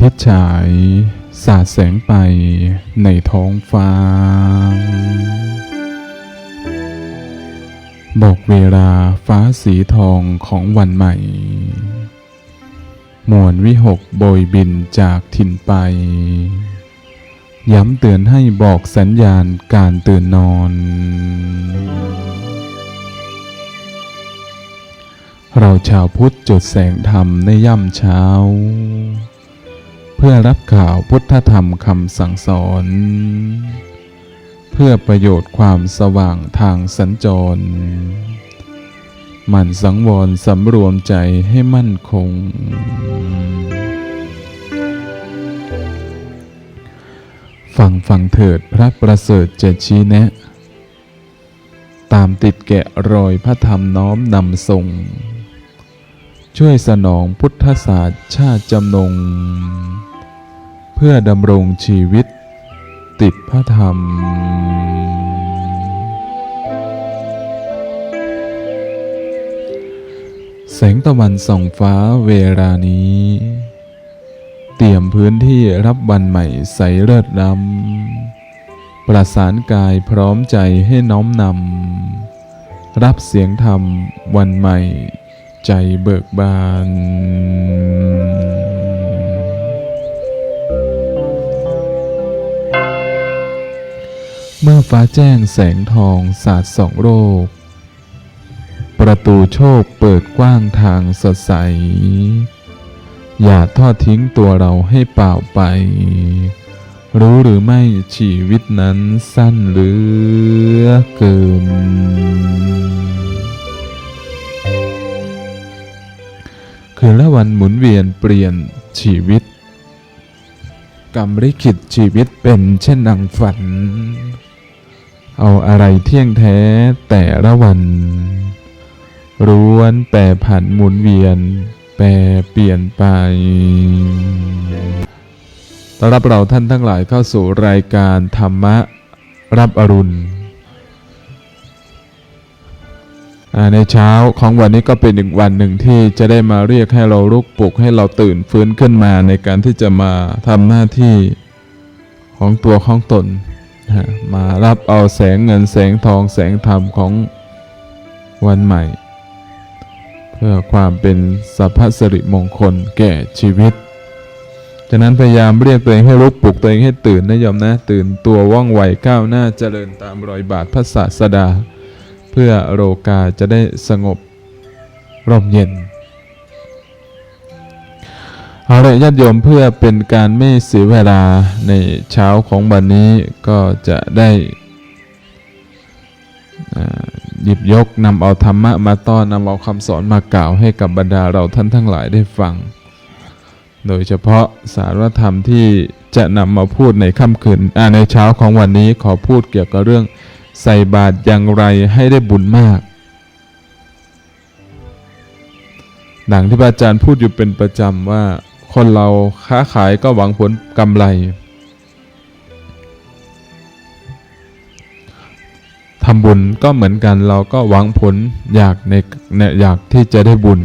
ทิตย์ฉาย สาดแสงไปในท้องฟ้า บอกเวลาฟ้าสีทองของวันใหม่ มวลวิหกโบยบินจากถิ่นไป ย้ำเตือนให้บอกสัญญาณการตื่นนอนเราชาวพุทธจุดแสงธรรมในย่ำเช้า เพื่อรับข่าวพุทธธรรมคำสั่งสอน เพื่อประโยชน์ความสว่างทางสัญจร หมันสังวรสำรวมใจให้มั่นคง ฟังฟังเถิดพระประเสริฐจะชี้แนะ ตามติดแกะรอยพระธรรมน้อมนำส่งช่วยสนองพุทธศาสตร์ชาติจำนง เพื่อดำรงชีวิต ติดพระธรรม แสงตะวันส่องฟ้าเวลานี้ เตรียมพื้นที่รับวันใหม่ใสเลิศล้ำประสานกายพร้อมใจให้น้อมนำรับเสียงธรรมวันใหม่ใจเบิกบาน เมื่อฟ้าแจ้งแสงทองสาดส่องโรคประตูโชคเปิดกว้างทางสดใส อย่าทอดทิ้งตัวเราให้เปล่าไป รู้หรือไม่ชีวิตนั้นสั้นเหลือเกิน คืนและวันหมุนเวียนเปลี่ยนชีวิตกรรมลิขิตชีวิตเป็นเช่นนังฝัน เอาอะไรเที่ยงแท้แต่ละวันร้วนแปรผันหมุนเวียน แปรเปลี่ยนไปต้อนรับเราท่านทั้งหลายเข้าสู่รายการธรรมะรับอรุณ ในเช้าของวันนี้ก็เป็นอีกวันหนึ่งที่จะได้มาเรียกให้เราลุกปลุกให้เราตื่นฟื้นขึ้นมาในการที่จะมาทำหน้าที่ของตัวของตน มารับเอาแสงเงินแสงทองแสงธรรมของวันใหม่ เพื่อความเป็นสัพพสิริมงคลแก่ชีวิตฉะนั้นพยายามเรียกตัวเองให้ลุกปลุกตัวเองให้ตื่นนะโยมนะ ตื่นตัวว่องไวก้าวหน้าเจริญตามรอยบาทพระศาสดา เพื่อโรกาจะได้สงบร่มเย็น เอาละญาติโยมเพื่อเป็นการไม่เสียเวลาในเช้าของวันนี้ก็จะได้หยิบยกนำเอาธรรมะมาต้อนนำเอาคำสอนมากล่าวให้กับบรรดาเราท่านทั้งหลายได้ฟัง โดยเฉพาะสารธรรมที่จะนำมาพูดในค่ำคืนในเช้าของวันนี้ขอพูดเกี่ยวกับเรื่องใส่บาตรอย่างไรให้ได้บุญมากดังที่พระอาจารย์พูดอยู่เป็นประจำว่า คนเราค้าขายก็หวังผลกำไร ทำบุญก็เหมือนกันเราก็หวังผลอยากในอยากที่จะได้บุญ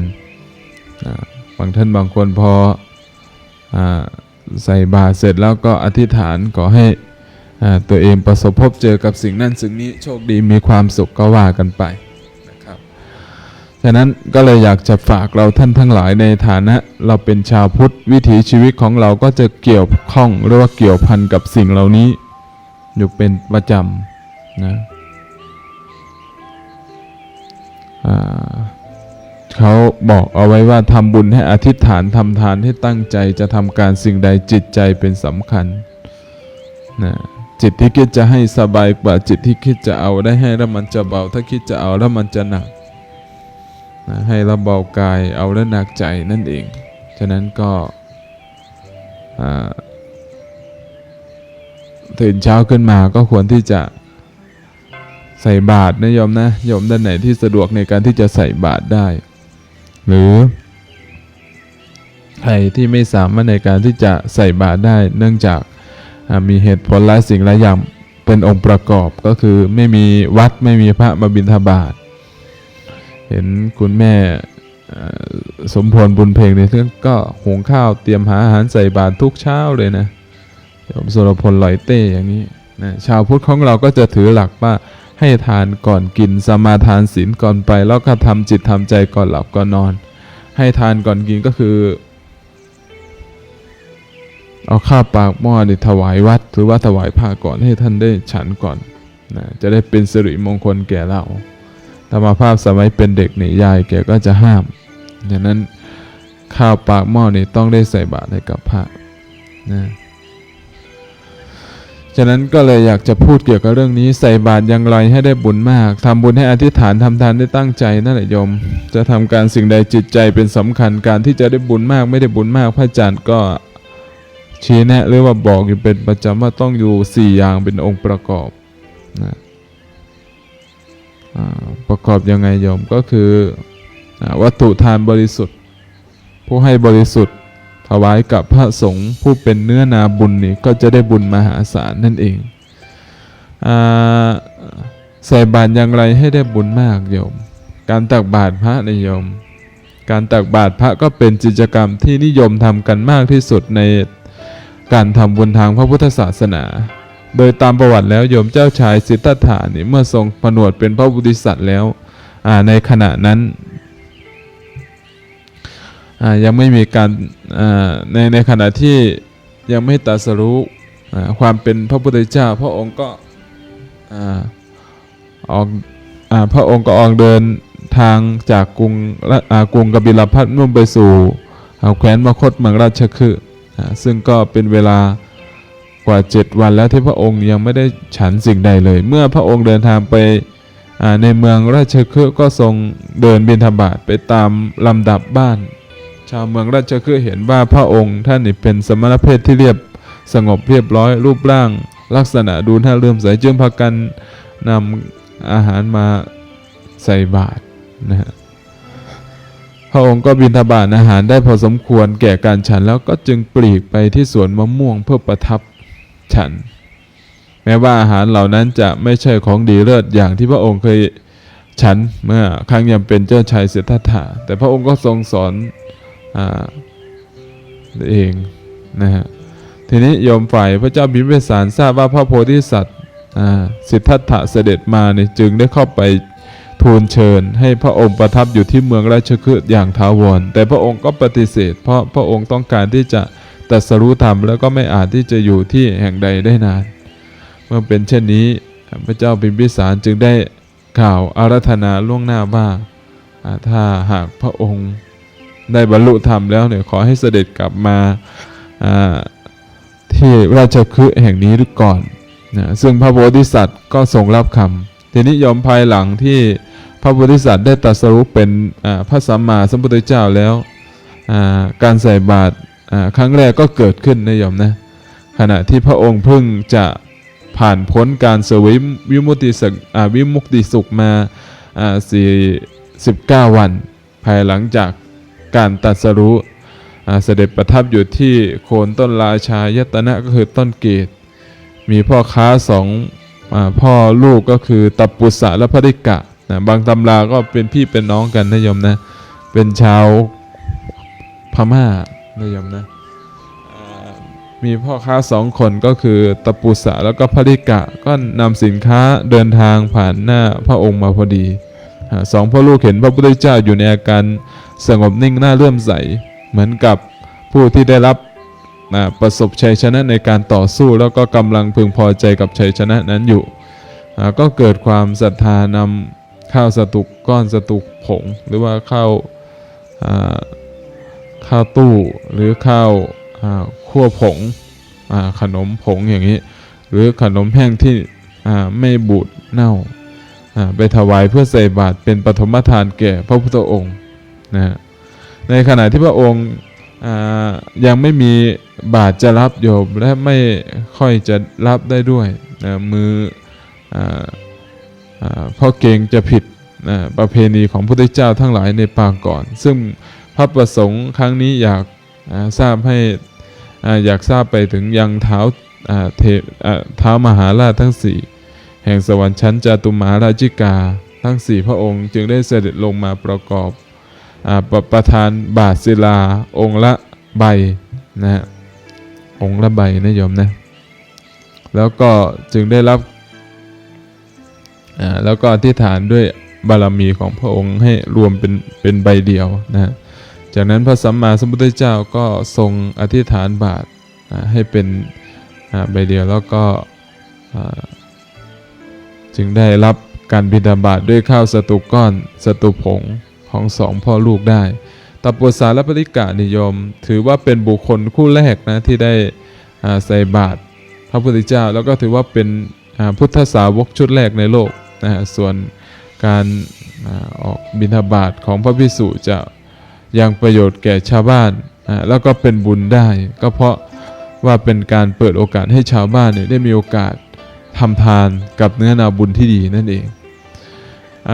บางท่านบางคนพออใส่บาตรเสร็จแล้วก็อธิษฐานขอให้อ่าตัวเองประสบพบเจอกับสิ่งนั้นสิ่งนี้โชคดีมีความสุขก็ว่ากันไป ฉะนั้นก็เลยอยากจะฝากเราท่านทั้งหลายในฐานะ เราเป็นชาวพุทธวิถีชีวิตของเราก็จะเกี่ยวข้องหรือว่าเกี่ยวพันกับสิ่งเหล่านี้ อยู่เป็นประจำนะเขาบอกเอาไว้ว่าทำบุญให้อธิษฐานทำทานให้ตั้งใจจะทำการสิ่งใดจิตใจเป็นสำคัญนะจิตที่คิดจะให้สบายกว่าจิตที่คิดจะเอาได้ให้แล้วมันจะเบา ถ้าคิดจะเอาแล้วมันจะหนัก นะให้เราเบากายเอาและหนักใจนั่นเอง ฉะนั้นก็ตื่นเช้าขึ้นมาก็ควรที่จะใส่บาตรนะโยมนะโยมด้านไหนที่สะดวกในการที่จะใส่บาตรได้ หรือใครที่ไม่สามารถในการที่จะใส่บาตรได้ เนื่องจากมีเหตุผลหลายสิ่งหลายอย่างเป็นองค์ประกอบก็คือไม่มีวัดไม่มีพระมาบิณฑบาต เห็นคุณแม่สมพรบุญเพลงเนี่ยก็หุงข้าวเตรียมหาอาหารใส่บาตรทุกเช้าเลยนะโยมสุรพลลอยเต้อย่างนี้นะชาวพุทธของเราก็จะถือหลักว่าให้ทานก่อนกินสมาทานศีลก่อนไป แล้วก็ทำจิตทำใจก่อนหลับก่อนนอน ให้ทานก่อนกินก็คือ เอาข้าวปากหม้อนี่ถวายวัดหรือว่าถวายผ้าก่อนให้ท่านได้ฉันก่อนนะจะได้เป็นสิริมงคลแก่เรา ธรรมาภาพสมัยเป็นเด็กนี่ยายแกก็จะห้ามดังนั้นข้าวปากหม้อนี่ต้องได้ใส่บาตรให้กับพระนะฉะนั้นก็เลยอยากจะพูดเกี่ยวกับเรื่องนี้ใส่บาตรอย่างไรให้ได้บุญมากทำบุญให้อธิษฐานทำทานได้ตั้งใจนั่นแหละโยม จะทำการสิ่งใดจิตใจเป็นสำคัญการที่จะได้บุญมากไม่ได้บุญมาก พระอาจารย์ก็ชี้แนะหรือว่าบอกอยู่เป็นประจำว่าต้องอยู่สี่อย่างเป็นองค์ประกอบนะ ประกอบยังไงโยมก็คืออวัตถุทานบริสุทธิ์ ผู้ให้บริสุทธิ์ถวายกับพระสงฆ์ผู้เป็นเนื้อนาบุญนี่ก็จะได้บุญมหาศาลนั่นเองอใส่บาตรอย่างไรให้ได้บุญมากโยม การตักบาตรพระนโยม การตักบาตรพระก็เป็นกิจกรรมที่นิยมทำกันมากที่สุดในการทำบุญทางพระพุทธศาสนา โดยตามประวัติแล้วโยมเจ้าชายสิทธัตถะนี่เมื่อทรงผนวดเป็นพระบุติสัตว์แล้วในขณะนั้นยังไม่มีการในในขณะที่ยังไม่ตรัสรู้ความเป็นพระพุทธเจ้า พระองค์ก็ออกอพระองค์ก็ออกเดินทางจากกรุงกรุงกบิลพัทมุ่งไปสู่แคว้นมคตเมืองราชคฤห์อ่าซึ่งก็เป็นเวลา กว่า 7 วันแล้วที่พระองค์ยังไม่ได้ฉันสิ่งใดเลย เมื่อพระองค์เดินทางไปในเมืองราชคฤห์ก็ทรงเดินบิณฑบาตไปตามลำดับบ้าน ชาวเมืองราชคฤห์เห็นว่าพระองค์ท่านเป็นสมณเพศที่เรียบสงบเรียบร้อยรูปร่าง ลักษณะดูน่าเลื่อมใสจึงพากันนำอาหารมาใส่บาตรนะฮะพระองค์ก็บิณฑบาตอาหารได้พอสมควรแก่การฉันแล้วก็จึงปลีกไปที่สวนมะม่วงเพื่อประทับ ฉัน แม้ว่าอาหารเหล่านั้นจะไม่ใช่ของดีเลิศอย่างที่พระองค์เคยฉันเมื่อครั้งยังเป็นเจ้าชายสิทธัตถะแต่พระองค์ก็ทรงสอนอเองนะฮะทีนี้โยมฝ่ายพระเจ้าบิมเวสารทราบว่าพระโพธิสัตว์สิทธัตถะเสด็จมาเนี่ยจึงได้เข้าไปทูลเชิญ ให้พระองค์ประทับอยู่ที่เมืองราชคฤห์อย่างถาวรแต่พระองค์ก็ปฏิเสธ เพราะพระองค์ต้องการที่จะ ตัสรู้ธรรมแล้วก็ไม่อาจที่จะอยู่ที่แห่งใดได้นาน เมื่อเป็นเช่นนี้ พระเจ้าพิมพิสารจึงได้กล่าวอารัธนาล่วงหน้าว่าถ้าหากพระองค์ได้บรรลุธรรมแล้วเนี่ยขอให้เสด็จกลับมาที่ราชคฤห์แห่งนี้ก่อนนะซึ่งพระโพธิสัตว์ก็ทรงรับคำทีนี้ยอมภายหลังที่พระโพธิสัตว์ได้ตรัสรู้เป็นพระสัมมาสัมพุทธเจ้าแล้วการใส่บาตร ครั้งแรกก็เกิดขึ้นนะโยมนะขณะที่พระองค์เพิ่งจะผ่านพ้นการสวยวิมุติสุขวิมุติสุขมาสี่สิบเก้าวัน ภายหลังจากการตรัสรู้อ่าเสด็จประทับอยู่ที่โคนต้นราชายตนะก็คือต้นเกต มีพ่อค้าสองอพ่อลูกก็คือตับปุสะและพริกะนะบางตำราก็เป็นพี่เป็นน้องกันนะโยมนะ เป็นชาวพม่านะโยมนะ มีพ่อค้าสองคนก็คือตะปุสะแล้วก็พริกะก็นำสินค้าเดินทางผ่านหน้าพระองค์มาพอดีสองพ่อลูกเห็นพระพุทธเจ้าอยู่ในอาการสงบนิ่งน่าเลื่อมใส เหมือนกับผู้ที่ได้รับประสบชัยชนะในการต่อสู้แล้วก็กำลังพึงพอใจกับชัยชนะนั้นอยู่ ก็เกิดความศรัทธานำข้าวสตุกก้อนสตุกผง หรือว่าข้าวข้าวตู้หรือข้าว อ่าคั่วผงขนมผงอย่างนี้ หรือขนมแห้งที่ไม่บูดเน่าไปถวายเพื่อใส่บาตรเป็นปฐมทานแก่พระพุทธองค์นะฮะในขณะที่พระองค์ยังไม่มีบาทจะรับโยมและไม่ค่อยจะรับได้ด้วยนะมืออเพราะเกรงจะผิดนะประเพณีของพระพุทธเจ้าทั้งหลายในปางก่อน ซึ่งพระประสงค์ครั้งนี้อยากทราบให้ อยากทราบไปถึงยังเท้าเทเท้ามหาราชทั้งสี่แห่งสวรรค์ชั้นจตุมาราชิกา ทั้งสี่พระองค์จึงได้เสด็จลงมาประกอบอประประทานบาทศิลา องค์ละใบนะฮะองค์ละใบนะโยมนะ แล้วก็จึงได้รับแล้วก็อธิษฐานด้วยบารมีของพระองค์ให้รวมเป็นเป็นใบเดียวนะฮะ จากนั้นพระสัมมาสัมพุทธเจ้าก็ทรงอธิษฐานบาทอ่าให้เป็นใบเดียวแล้วก็จึงได้รับการบิณฑบาตด้วยข้าวสตุก้อนสตุผงของสองพ่อลูกได้ตปสารปฏิกานิยม ถือว่าเป็นบุคคลคู่แรกนะที่ได้ใส่บาตรพระพุทธเจ้าแล้วก็ถือว่าเป็นพุทธสาวกชุดแรกในโลกนะฮะส่วนการอออกบิณฑบาตของพระพิสุจะ ยังประโยชน์แก่ชาวบ้านแล้วก็เป็นบุญได้ ก็เพราะว่าเป็นการเปิดโอกาสให้ชาวบ้านเนี่ยได้มีโอกาสทำทานกับเนื้อนาบุญที่ดีนั่นเองอ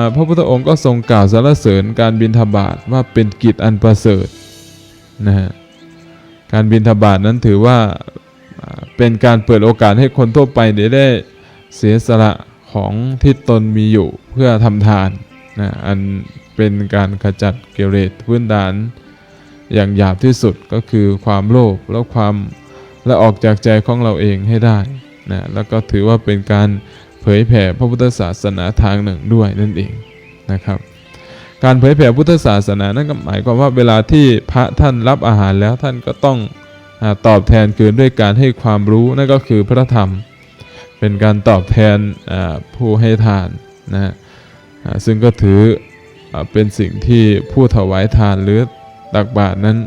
าพระพุทธองค์ก็ทรงกล่าวสรรเสริญการบิณฑบาตว่าเป็นกิจอันประเสริฐนะฮะการบิณฑบาตนั้นถือว่าอ่าเป็นการเปิดโอกาสให้คนทั่วไปได้ได้เสียสละของที่ตนมีอยู่เพื่อทำทานนะอัน เป็นการขจัดเกเรตพื้นฐาน อย่างหยาบที่สุดก็คือความโลภแล้วความและออกจากใจของเราเองให้ได้นะแล้วก็ถือว่าเป็นการเผยแผ่พระพุทธศาสนาทางหนึ่งด้วยนั่นเองนะครับ การเผยแผ่พุทธศาสนานั่นก็หมายความว่าเวลาที่พระท่านรับอาหารแล้วท่านก็ต้องอตอบแทนคืนด้วยการให้ความรู้นั่นก็คือพระธรรม เป็นการตอบแทนผู้ให้ทานนะซึ่งก็ถือ เป็นสิ่งที่ผู้ถวายทานหรือตักบาตรนั้น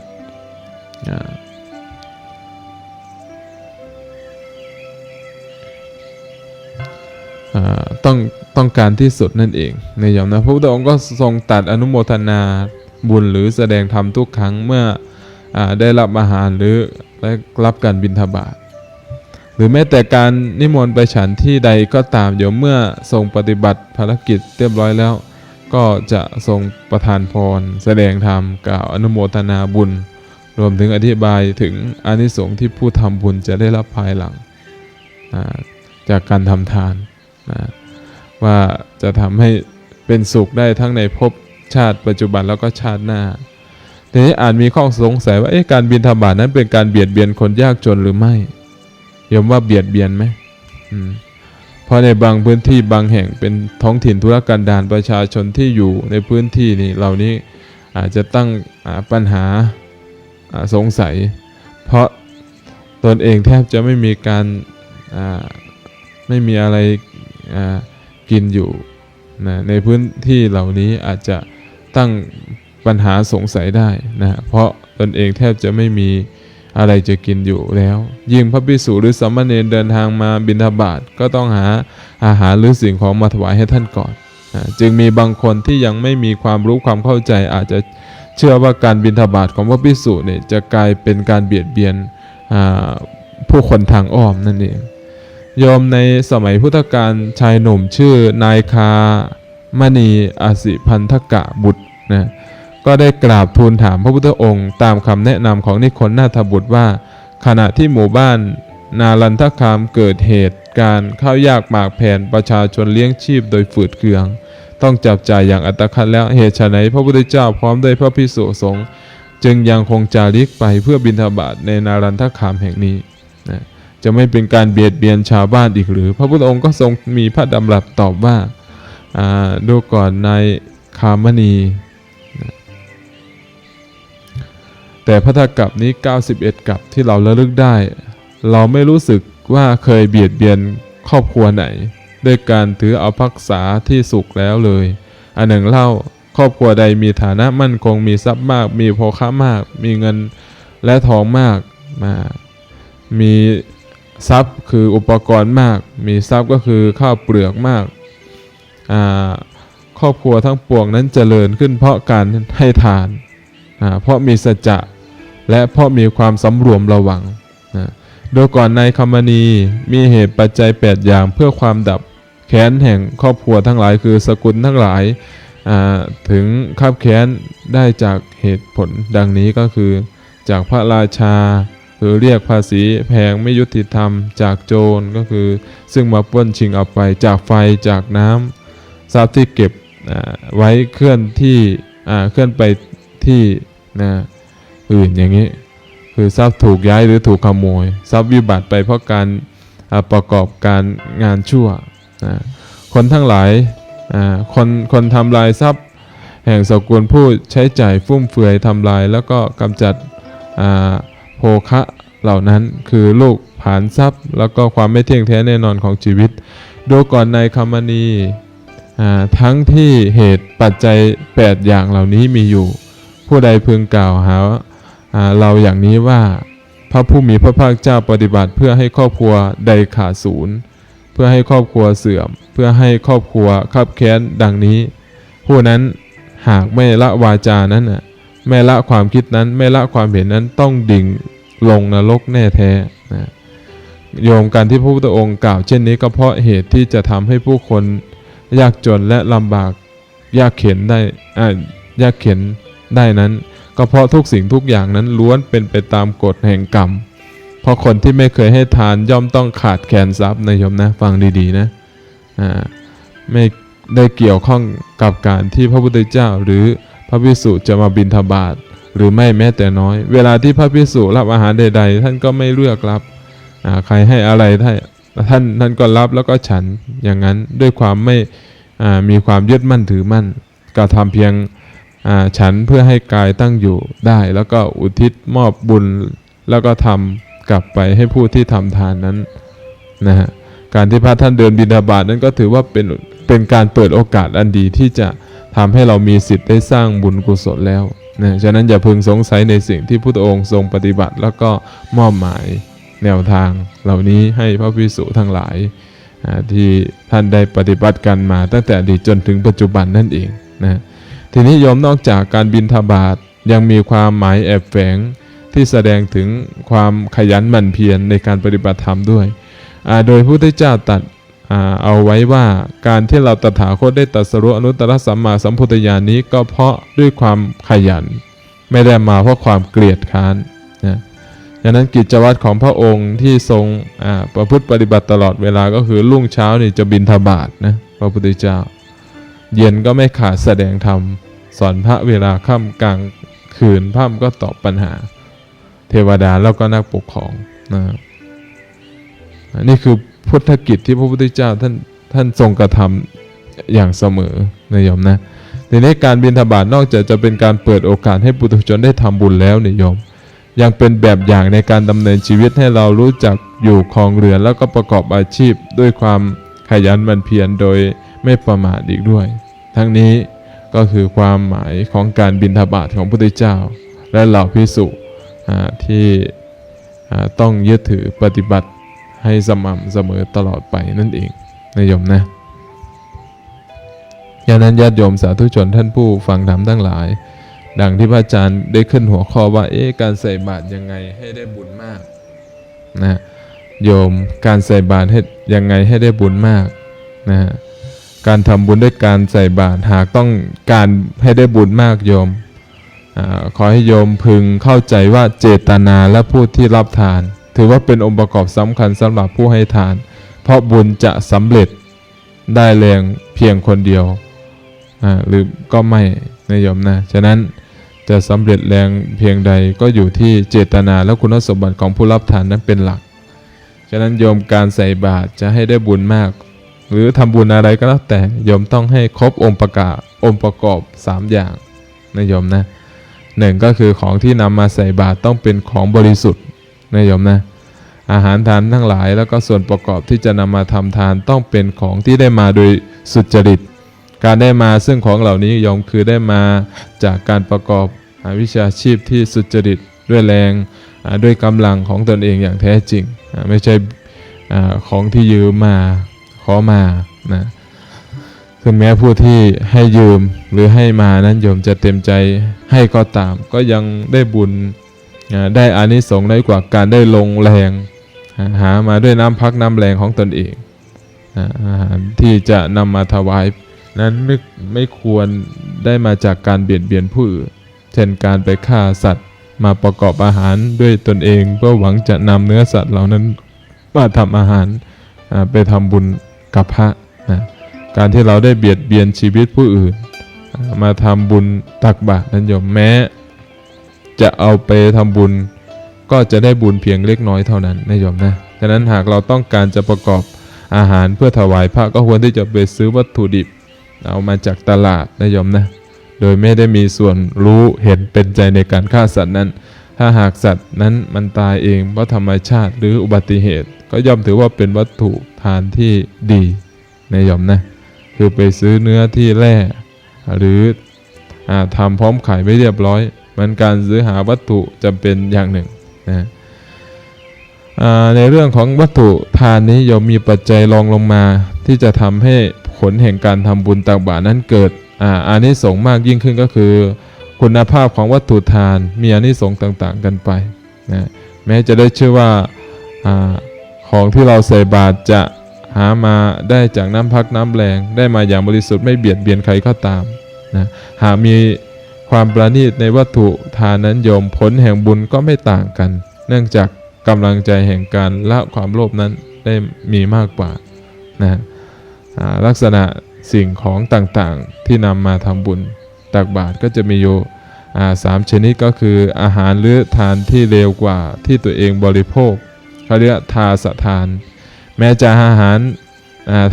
ต้องต้องการที่สุดนั่นเอง ในยามนะพระพุทธองค์ก็ทรงตัดอนุโมทนาบุญหรือแสดงธรรมทุกครั้งเมื่ออได้รับอาหารหรือได้รับการบิณฑบาตหรือแม้แต่การนิมนต์ไปฉันที่ใดก็ตามเดี๋ยวเมื่อทรงปฏิบัติภารกิจเรียบร้อยแล้ว ก็จะทรงประทานพร แสดงธรรมกล่าวอนุโมทนาบุญ รวมถึงอธิบายถึงอานิสงส์ที่ผู้ทำบุญจะได้รับภายหลังจากการทำทานนะว่าจะทำให้เป็นสุขได้ทั้งในภพชาติปัจจุบันแล้วก็ชาติหน้าทีนี้อาจมีข้อสงสัยว่าการบินธบาตนั้นเป็นการเบียดเบียนคนยากจนหรือไม่ยมว่าเบียดเบียนไหมอืม เพราะในบางพื้นที่บางแห่งเป็นท้องถิ่นธุรกันดารประชาชนที่อยู่ในพื้นที่นี้เหล่านี้อาจจะตั้งปัญหาสงสัย เพราะตนเองแทบจะไม่มีการไม่มีอะไรกินอยู่นะในพื้นที่เหล่านี้อาจจะตั้งปัญหาสงสัยได้นะเพราะตนเองแทบจะไม่มี อะไรจะกินอยู่แล้ว ยิ่งพระภิกษุหรือสามเณรเดินทางมาบิณฑบาตก็ต้องหาอาหารหรือสิ่งของมาถวายให้ท่านก่อน จึงมีบางคนที่ยังไม่มีความรู้ความเข้าใจอาจจะเชื่อว่าการบิณฑบาตของพระภิกษุเนี่ยจะกลายเป็นการเบียดเบียนผู้คนทางอ้อมนั่นเองโยมในสมัยพุทธกาลชายหนุ่มชื่อนายคามณีอาสิพันธกะบุตรนะ ก็ได้กราบทูลถามพระพุทธองค์ตามคำแนะนำของนิคนนาถบุตรว่า ขณะที่หมู่บ้านนาลันทคามเกิดเหตุการข้าวยากหมากแผ่นประชาชนเลี้ยงชีพโดยฝืดเคือง ต้องจับจ่ายอย่างอัตคันแล้วเหตุไฉนพระพุทธเจ้าพร้อมด้วยพระพิสุสงฆ์จึงยังคงจาริกไปเพื่อบิณฑบาตในนารันทคามแห่งนี้นะจะไม่เป็นการเบียดเบียนชาวบ้านอีกหรือ พระพุทธองค์ก็ทรงมีพระดำรัสตอบว่าอ่าดูก่อนนายคามณี แต่พระธกับนี้ 91 กับที่เราระลึกได้ เราไม่รู้สึกว่าเคยเบียดเบียนครอบครัวไหน ด้วยการถือเอาพักษาที่สุขแล้วเลย อันหนึ่งเล่าครอบครัวใดมีฐานะมั่นคงมีทรัพย์มาก มีโภคะมาก มีเงินและทองมากมามีทรัพย์คืออุปกรณ์มาก มีทรัพย์ก็คือข้าวเปลือกมากอ่าครอบครัวทั้งปวงนั้นเจริญขึ้นเพราะการให้ทานอ่าเพราะมีสัจจะ และเพราะมีความสำรวมระวังนะโดยก่อนในคำมณีมีเหตุปัจจัย 8 อย่างเพื่อความดับแค้นแห่งครอบครัวทั้งหลายคือสกุลทั้งหลายถึงขับแค้นได้จากเหตุผลดังนี้ก็คือ จากพระราชา คือเรียกภาษีแพงไม่ยุติธรรม จากโจรก็คือ ซึ่งมาป้นชิงเอาไปจากไฟจากน้ำทรัพย์ที่เก็บไว้เคลื่อนที่เคลื่อนไปที่นะ อื่นอย่างนี้ คือทรัพย์ถูกย้ายหรือถูกขโมย ทรัพย์วิบัติไปเพราะการประกอบการงานชั่วนะคนทั้งหลายคนคนทำลายทรัพย์แห่งสกุลผู้ใช้จ่ายฟุ่มเฟือยทำลาย แล้วก็กำจัดโภคะเหล่านั้นคือลูกผานทรัพย์ แล้วก็ความไม่เที่ยงแท้แน่นอนของชีวิต ดูก่อนในคำมณีทั้งที่เหตุปัจจัย 8 อย่างเหล่านี้มีอยู่ ผู้ใดพึงกล่าวหาอ่า เราอย่างนี้ว่าพระผู้มีพระภาคเจ้าปฏิบัติเพื่อให้ครอบครัวใดขาดศูนย์เพื่อให้ครอบครัวเสื่อม เพื่อให้ครอบครัวคับแค้นดังนี้ ผู้นั้นหากไม่ละวาจานั้นน่ะไม่ละความคิดนั้นไม่ละความเห็นนั้นต้องดิ่งลงนรกแน่แท้นะโยมการที่พระพุทธองค์กล่าวเช่นนี้ก็เพราะเหตุที่จะทำให้ผู้คนยากจนและลำบากยากเข็นได้อ่ายากเข็นได้นั้น ก็เพราะทุกสิ่งทุกอย่างนั้นล้วนเป็นไปตามกฎแห่งกรรม เพราะคนที่ไม่เคยให้ทานย่อมต้องขาดแคลนทรัพย์นะโยมนะฟังดีๆนะอ่าไม่ได้เกี่ยวข้องกับการที่พระพุทธเจ้าหรือพระพิสุจะมาบิณฑบาตหรือไม่แม้แต่น้อย เวลาที่พระพิสุรับอาหารใด ๆ ท่านก็ไม่เลือกรับอ่าใครให้อะไรท่านท่านท่านก็รับแล้วก็ฉันอย่างนั้นด้วยความไม่อ่ามีความยึดมั่นถือมั่นก็ทำเพียง ฉันเพื่อให้กายตั้งอยู่ได้ แล้วก็อุทิศมอบบุญ แล้วก็ทำกลับไปให้ผู้ที่ทำทานนั้นนะฮะการที่พระท่านเดินบิณฑบาตนั้นก็ถือว่าเป็นเป็นการเปิดโอกาสอันดีที่จะทำให้เรามีสิทธิ์ได้สร้างบุญกุศลแล้วนะฉะนั้นอย่าพึงสงสัยในสิ่งที่พุทธองค์ทรงปฏิบัติ แล้วก็มอบหมายแนวทางเหล่านี้ให้พระพิสุทั้งหลายที่ท่านได้ปฏิบัติกันมาตั้งแต่อดีตจนถึงปัจจุบันนั่นเองนะ ทีนี้โยมนอกจากการบินทบาทยังมีความหมายแอบแฝงที่แสดงถึงความขยันหมั่นเพียรในการปฏิบัติธรรมด้วย โดยพระพุทธเจ้าตรัดเอาไว้ว่าการที่เราตถาคตได้ตรัสรู้อนุตตรสัมมาสัมพุทธญาณนี้ก็เพราะด้วยความขยัน ไม่ได้มาเพราะความเกลียดค้านนะดังนั้นกิจวัตรของพระองค์ที่ทรงประพฤติปฏิบัติตลอดเวลาก็คือรุ่งเช้านี่จะบินทบาทนะพระพุทธเจ้า เย็นก็ไม่ขาดแสดงธรรม สอนพระเวลาค่ำกลางคืนพร่ำก็ตอบปัญหา เทวดาแล้วก็นักปกครองนะครับนี่คือพุทธกิจที่พระพุทธเจ้าท่านท่านทรงกระทำอย่างเสมอนะโยมนะทีนี้การบินทบาทนอกจากจะเป็นการเปิดโอกาสให้ปุถุชนได้ทำบุญแล้วเนี่ยโยม ยังเป็นแบบอย่างในการดำเนินชีวิตให้เรารู้จักอยู่ครองเรือนแล้วก็ประกอบอาชีพด้วยความขยันหมันเพียรโดยไม่ประมาทอีกด้วย ทั้งนี้ ก็คือความหมายของการบินทบาทของพระพุทธเจ้า และเหล่าพิสุที่ต้องยึดถือปฏิบัติให้สม่ำเสมอตลอดไปนั่นเองนะโยมนะดังนั้นญาติโยมสาธุชนท่านผู้ฟังธรรมทั้งหลาย ดังที่พระอาจารย์ได้ขึ้นหัวข้อว่าเอ๊ะการใส่บาตรยังไงให้ได้บุญมากนะโยมการใส่บาตรให้ยังไงให้ได้บุญมากนะฮะ การทำบุญด้วยการใส่บาตรหากต้องการให้ได้บุญมากโยมอขอให้โยมพึงเข้าใจว่าเจตนาและผู้ที่รับทาน ถือว่าเป็นองค์ประกอบสำคัญสำหรับผู้ให้ทาน เพราะบุญจะสำเร็จได้แรงเพียงคนเดียวหรือก็ไม่นะโยมนะฉะนั้นจะสำเร็จแรงเพียงใดก็อยู่ที่เจตนาและคุณสมบัติของผู้รับทานนั้นเป็นหลัก ฉะนั้นโยมการใส่บาตรจะให้ได้บุญมาก หรือทำบุญอะไรก็แล้วแต่โยมต้องให้ครบองค์ประกาศองค์ประกอบ 3 อย่างนะโยมนะหนึ่งก็คือของที่นำมาใส่บาตรต้องเป็นของบริสุทธิ์นะโยมนะอาหารทานทั้งหลายแล้วก็ส่วนประกอบที่จะนำมาทำทานต้องเป็นของที่ได้มาโดยสุจริต การได้มาซึ่งของเหล่านี้โยมคือได้มาจากการประกอบอาวิชาชีพที่สุจริตด้วยแรงด้วยกำลังของตนเองอย่างแท้จริง ไม่ใช่ของที่ยืมมา ขอมานะถึงแม้ผู้ที่ให้ยืมหรือให้มานั้นโยมจะเต็มใจให้ก็ตาม ก็ยังได้บุญได้อานิสงส์น้กว่าการได้ลงแรงหามาด้วยน้ำพักน้ำแรงของตนเองอาหารที่จะนำมาถวาย นั้นไม่ไม่ควรได้มาจากการเบียดเบียนผู้อื่นเช่นการไปฆ่าสัตว์มาประกอบอาหารด้วยตนเองเพื่อหวังจะนำเนื้อสัตว์เหล่านั้นมาทำอาหารไปทำบุญ กับพระนะการที่เราได้เบียดเบียนชีวิตผู้อื่น มาทำบุญตักบาตรนั้นโยมแม้ จะเอาไปทำบุญ ก็จะได้บุญเพียงเล็กน้อยเท่านั้นนะโยมนะฉะนั้นหากเราต้องการจะประกอบอาหารเพื่อถวายพระก็ควรที่จะไปซื้อวัตถุดิบ เอามาจากตลาดนะโยมนะ โดยไม่ได้มีส่วนรู้เห็นเป็นใจในการฆ่าสัตว์นั้น ถ้าหากสัตว์นั้นมันตายเองเพราะธรรมชาติหรืออุบัติเหตุ ก็ย่อมถือว่าเป็นวัตถุทานที่ดีในะโยมนะคือไปซื้อเนื้อที่แร่หรืออทำพร้อมขายไม่เรียบร้อย มันการซื้อหาวัตถุจำเป็นอย่างหนึ่งนะในเรื่องของวัตถุทานนี้โยมมีปัจจัยรองลงมา ที่จะทำให้ผลแห่งการทำบุญตักบาตรนั้นเกิดออานิสงส์มากยิ่งขึ้นก็คือ คุณภาพของวัตถุทานมีอานิสงส์ต่างๆ กันไปนะแม้จะได้ชื่อว่าอของที่เราใส่บาตรจะหามาได้จากน้ำพักน้ำแรงได้มาอย่างบริสุทธิ์ไม่เบียดเบียนใครก็ตามนะหากมีความประณีตในวัตถุทานนั้นโยมผลแห่งบุญก็ไม่ต่างกัน เนื่องจากกำลังใจแห่งการละความโลภนั้นได้มีมากกว่านะลักษณะสิ่งของต่างๆที่นำมาทำบุญ ตักบาตรก็จะมีอยู่สามชนิดก็คืออาหารหรือทานที่เร็วกว่าที่ตัวเองบริโภคเขาเรียกทาสทาน แม้จะอาหาร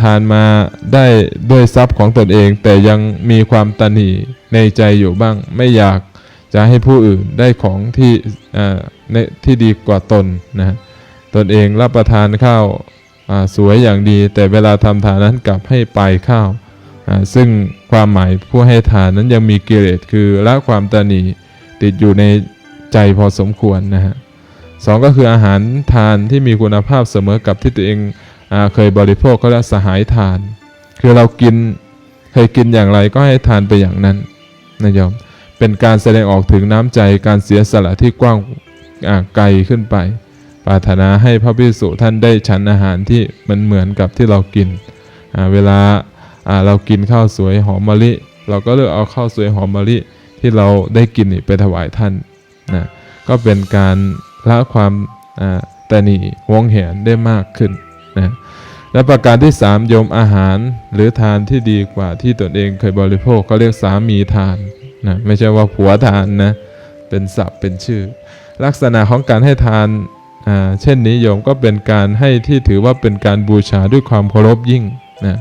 ทานมาได้ด้วยทรัพย์ของตนเอง แต่ยังมีความตันหีในใจอยู่บ้าง ไม่อยากจะให้ผู้อื่นได้ของที่ที่ดีกว่าตนนะตนเองรับประทานข้าวสวยอย่างดี แต่เวลาทำทานนั้นกลับให้ปลายข้าว ซึ่งความหมายผู้ให้ทานนั้นยังมีกิเลสคือละความตนหนีติดอยู่ในใจพอสมควรนะฮะสองก็คืออาหารทานที่มีคุณภาพเสมอกับที่ตัวเองอเคยบริโภคก็เรียกสหายทาน คือเรากินเคยกินอย่างไรก็ให้ทานไปอย่างนั้นนะโยมเป็นการแสดงออกถึงน้ำใจการเสียสละที่กว้างไกลขึ้นไป ปรารถนาให้พระพิสุท่านได้ฉันอาหารที่มันเหมือนกับที่เรากิน เวลา เรากินข้าวสวยหอมมะลิ เราก็เลือกเอาข้าวสวยหอมมะลิที่เราได้กินนี่ไปถวายท่านนะก็เป็นการละความอ่าแต่หนีหวงแหนได้มากขึ้นนะและประการที่สามโยมอาหารหรือทานที่ดีกว่าที่ตนเองเคยบริโภคเขาเรียกสามีทานนะไม่ใช่ว่าผัวทานนะเป็นศัพท์เป็นชื่อ ลักษณะของการให้ทานอ่าเช่นนี้โยมก็เป็นการให้ที่ถือว่าเป็นการบูชาด้วยความเคารพยิ่งนะ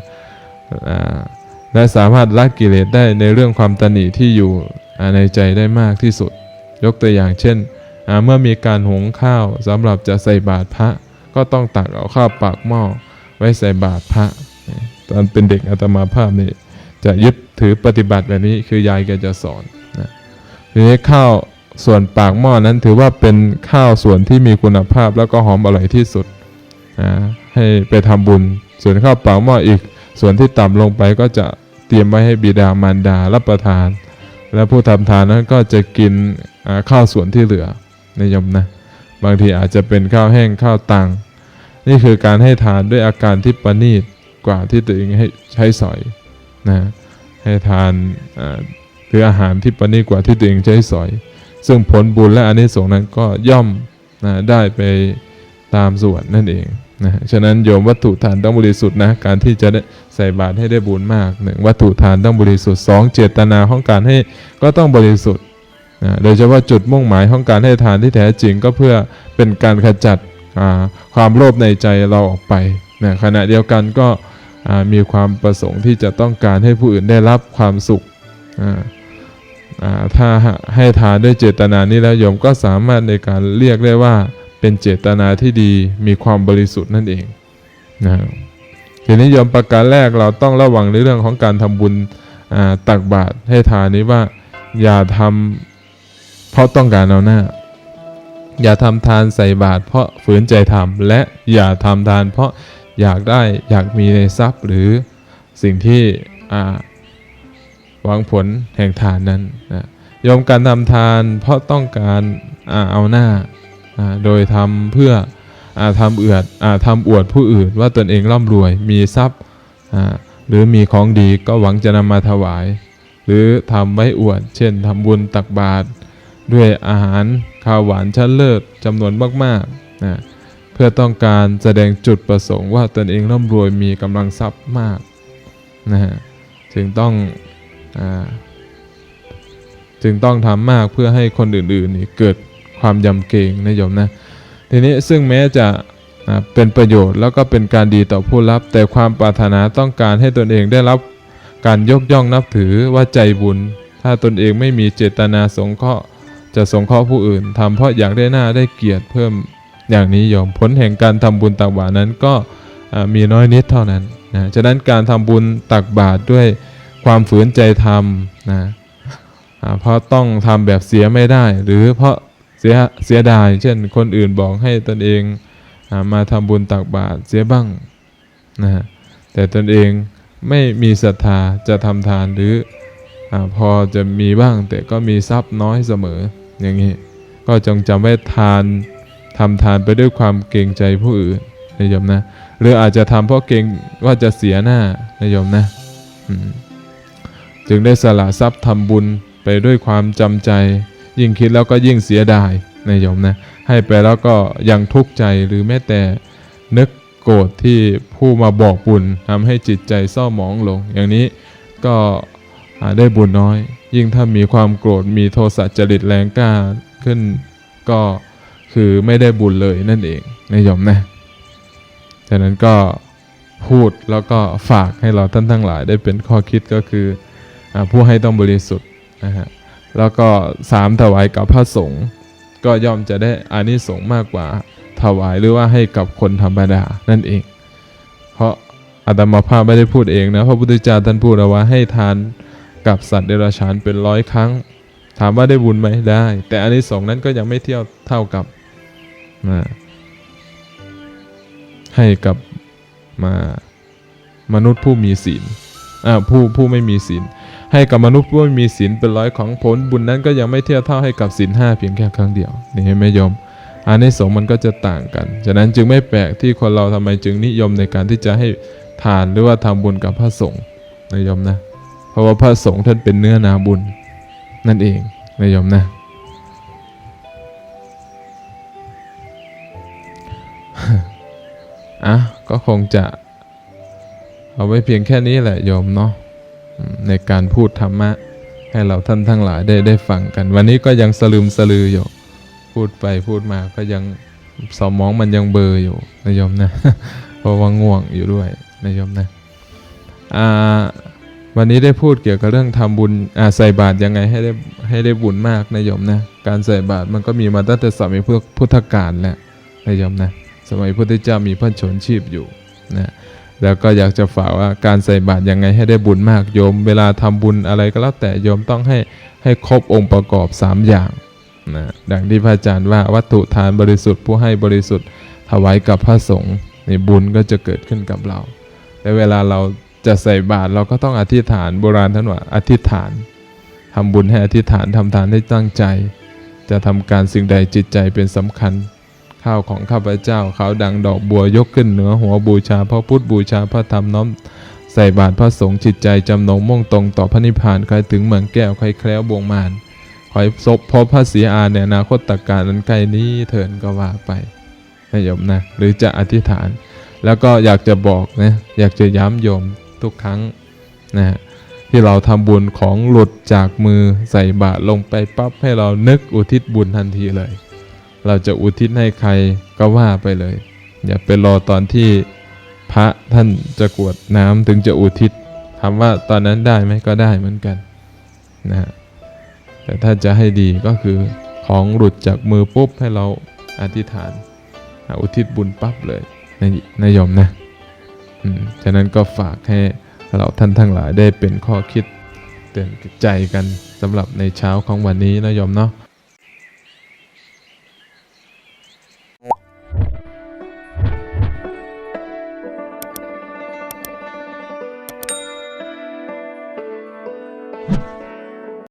และสามารถละกิเลสได้ในเรื่องความตนีที่อยู่ในใจได้มากที่สุด ยกตัวอย่างเช่น เมื่อมีการหุงข้าวสำหรับจะใส่บาตรพระ ก็ต้องตักเอาข้าวปากหม้อไว้ใส่บาตรพระ ตอนเป็นเด็กอาตมาภาพนี่จะยึดถือปฏิบัติแบบนี้คือยายแกจะสอนนะทีนี้ข้าวส่วนปากหม้อนั้นถือว่าเป็นข้าวส่วนที่มีคุณภาพแล้วก็หอมอร่อยที่สุดนะให้ไปทำบุญ ส่วนข้าวปากหม้ออีก ส่วนที่ต่ำลงไปก็จะเตรียมไว้ให้บิดามารดารับประทาน และผู้ทำทานนั้นก็จะกินข้าวส่วนที่เหลือนยมนะ บางทีอาจจะเป็นข้าวแห้งข้าวตัง นี่คือการให้ทานด้วยอาการที่ประณีตกว่าที่ตัวเองให้ใช้สอยนะให้ทานคืออาหารที่ประณีตกว่าที่ตัวเองใช้สอย ซึ่งผลบุญและอานิสงส์นั้นก็ย่อมนะได้ไปตามส่วนนั่นเอง นะฉะนั้นโยมวัตถุทานต้องบริสุทธิ์นะการที่จะได้ใส่บาตรให้ได้บุญมากหนึ่งวัตถุทานต้องบริสุทธิ์สองเจตนาของการให้ก็ต้องบริสุทธิ์นะโดยเฉพาะจุดมุ่งหมายของการให้ทานที่แท้จริงก็เพื่อเป็นการขจัดความโลภในใจเราออกไปนะขณะเดียวกันก็มีความประสงค์ที่จะต้องการให้ผู้อื่นได้รับความสุข ถ้าให้ทานด้วยเจตนานี้แล้วโยมก็สามารถในการเรียกได้ว่า เป็นเจตนาที่ดีมีความบริสุทธิ์นั่นเองนะทีนี้โยมประการแรกเราต้องระวังในเรื่องของการทำบุญตักบาตรให้ทานนี้ว่า อย่าทำเพราะต้องการเอาหน้า อย่าทำทานใส่บาตรเพราะฝืนใจทำและอย่าทำทานเพราะอยากได้อยากมีในทรัพย์หรือสิ่งที่หวังผลแห่งทานนั้นนะยอมการทำทานเพราะต้องการอเอาหน้า โดยทำเพื่ออทำเอือดอทำอวดผู้อื่นว่าตนเองร่ำรวย มีทรัพย์หรือมีของดีก็หวังจะนำมาถวาย หรือทำไว้อวด เช่นทำบุญตักบาตรด้วยอาหารข้าวหวานชั้นเลิศจำนวนมากๆนะเพื่อต้องการแสดงจุดประสงค์ว่าตนเองร่ำรวยมีกำลังทรัพย์มากนะฮะจึงต้องอจึงต้องทำมากเพื่อให้คนอื่นๆเกิด ความยำเกรงนะโยมนะทีนี้ซึ่งแม้จะเป็นประโยชน์แล้วก็เป็นการดีต่อผู้รับ แต่ความปรารถนาต้องการให้ตนเองได้รับการยกย่องนับถือว่าใจบุญ ถ้าตนเองไม่มีเจตนาสงเคราะห์จะสงเคราะห์ผู้อื่นทำเพราะอยากได้หน้าได้เกียรติเพิ่มอย่างนี้โยมผลแห่งการทำบุญตักบาตรนั้นก็มีน้อยนิดเท่านั้นนะฉะนั้นการทำบุญตักบาตรด้วยความฝืนใจทำนะเพราะต้องทำแบบเสียไม่ได้ หรือเพราะ เสียเสียดาย เช่นคนอื่นบอกให้ตนเองมาทำบุญตักบาตรเสียบ้างนะฮะแต่ตนเองไม่มีศรัทธาจะทำทานหรืออพอจะมีบ้าง แต่ก็มีทรัพย์น้อยเสมออย่างนี้ ก็จงจำไว้ทานทำทานไปด้วยความเกรงใจผู้อื่นนะโยมนะหรืออาจจะทำเพราะเกรงว่าจะเสียหน้านะโยมนะอืจึงได้สละทรัพย์ทำบุญไปด้วยความจำใจ ยิ่งคิดแล้วก็ยิ่งเสียดายนะโยมนะให้ไปแล้วก็ยังทุกข์ใจหรือแม้แต่นึกโกรธที่ผู้มาบอกบุญทำให้จิตใจเศร้าหมองลง อย่างนี้ก็ได้บุญน้อย ยิ่งถ้ามีความโกรธมีโทสะจริตแรงกล้าขึ้นก็คือไม่ได้บุญเลยนั่นเองนะโยมนะฉะนั้นก็พูดแล้วก็ฝากให้เราท่านทั้งหลายได้เป็นข้อคิดก็คืออผู้ให้ต้องบริสุทธิ์นะฮะ แล้วก็สามถวายกับพระสงฆ์ก็ย่อมจะได้อานิสงส์มากกว่าถวายหรือว่าให้กับคนธรรมดานั่นเอง เพราะอาตมาภาพไม่ได้พูดเองนะพระพุทธเจ้าท่านพูดเอาไว้ให้ทานกับสัตว์เดรัจฉานเป็นร้อยครั้ง ถามว่าได้บุญไหมได้ แต่อานิสงส์นั้นก็ยังไม่เที่ยวเท่ากับนะให้กับมามนุษย์ผู้มีศีลอ่าผู้ผู้ไม่มีศีล ให้กับมนุษย์ผู้ไม่มีศีลเป็นร้อยของผลบุญนั้นก็ยังไม่เทียบเท่าให้กับศีลห้าเพียงแค่ครั้งเดียวนี่เห็นไหมโยมอานิสงส์มันก็จะต่างกัน ฉะนั้นจึงไม่แปลกที่คนเราทำไมจึงนิยมในการที่จะให้ทานหรือว่าทำบุญกับพระสงฆ์นะโยมนะ เพราะว่าพระสงฆ์ท่านเป็นเนื้อนาบุญ นั่นเองนะโยมนะ อะก็คงจะ เอาไว้เพียงแค่นี้แหละโยมเนาะ ในการพูดธรรมะให้เราท่านทั้งหลายได้ได้ฟังกัน วันนี้ก็ยังสลืมสลืออยู่ พูดไปพูดมาก็ยังสมองมันยังเบลออยู่นะโยมนะเพราะว่าง่วงอยู่ด้วยนะโยมนะวันนี้ได้พูดเกี่ยวกับเรื่องทำบุญใส่บาตรยังไงให้ได้ให้ได้บุญมากนะโยมนะการใส่บาตรมันก็มีมาตั้งแต่สมัยพุทธกาลแหล้วนะโยมนะสมัยพุทธเจ้ามีพระชนชีพอยู่นะ แล้วก็อยากจะฝากว่าการใส่บาตรยังไงให้ได้บุญมากโยม เวลาทำบุญอะไรก็แล้วแต่โยมต้องให้ให้ครบองค์ประกอบ 3 อย่างนะดังที่พระอาจารย์ว่าวัตถุทานบริสุทธิ์ผู้ให้บริสุทธิ์ถวายกับพระสงฆ์ในบุญก็จะเกิดขึ้นกับเราและเวลาเราจะใส่บาตรเราก็ต้องอธิษฐานโบราณท่านว่าอธิษฐานทำบุญให้อธิษฐานทำทานให้ตั้งใจ จะทำการสิ่งใดจิตใจเป็นสำคัญ ข้าวของข้าพเจ้าขาวดังดอกบัวยกขึ้นเหนือหัวบูชาพระพุทธบูชาพระธรรมน้อมใส่บาตรพระสงฆ์จิตใจจำนงมุ่งตรงต่อพระนิพพานใครถึงเมืองแก้วใครแคล้วบวงมานขอให้ศพพบพระศรีอานในอนาคตตการนั้นใกล้นี้เถินก็ว่าไปนะโยมนะ หรือจะอธิษฐาน แล้วก็อยากจะบอกนะอยากจะย้ำโยมทุกครั้งนะที่เราทำบุญของหลุดจากมือใส่บาตรลงไปปั๊บให้เรานึกอุทิศบุญทันทีเลย เราจะอุทิศให้ใครก็ว่าไปเลย อย่าไปรอตอนที่พระท่านจะกรวดน้ำถึงจะอุทิศถามว่าตอนนั้นได้ไหมก็ได้เหมือนกันนะฮะแต่ถ้าจะให้ดีก็คือของหลุดจากมือปุ๊บให้เราอธิษฐานอุทิศบุญปั๊บเลยนายนายยมนะฉะนั้นก็ฝากให้เราท่านทั้งหลายได้เป็นข้อคิดเตือนใจกันสำหรับในเช้าของวันนี้นะโยมเนาะ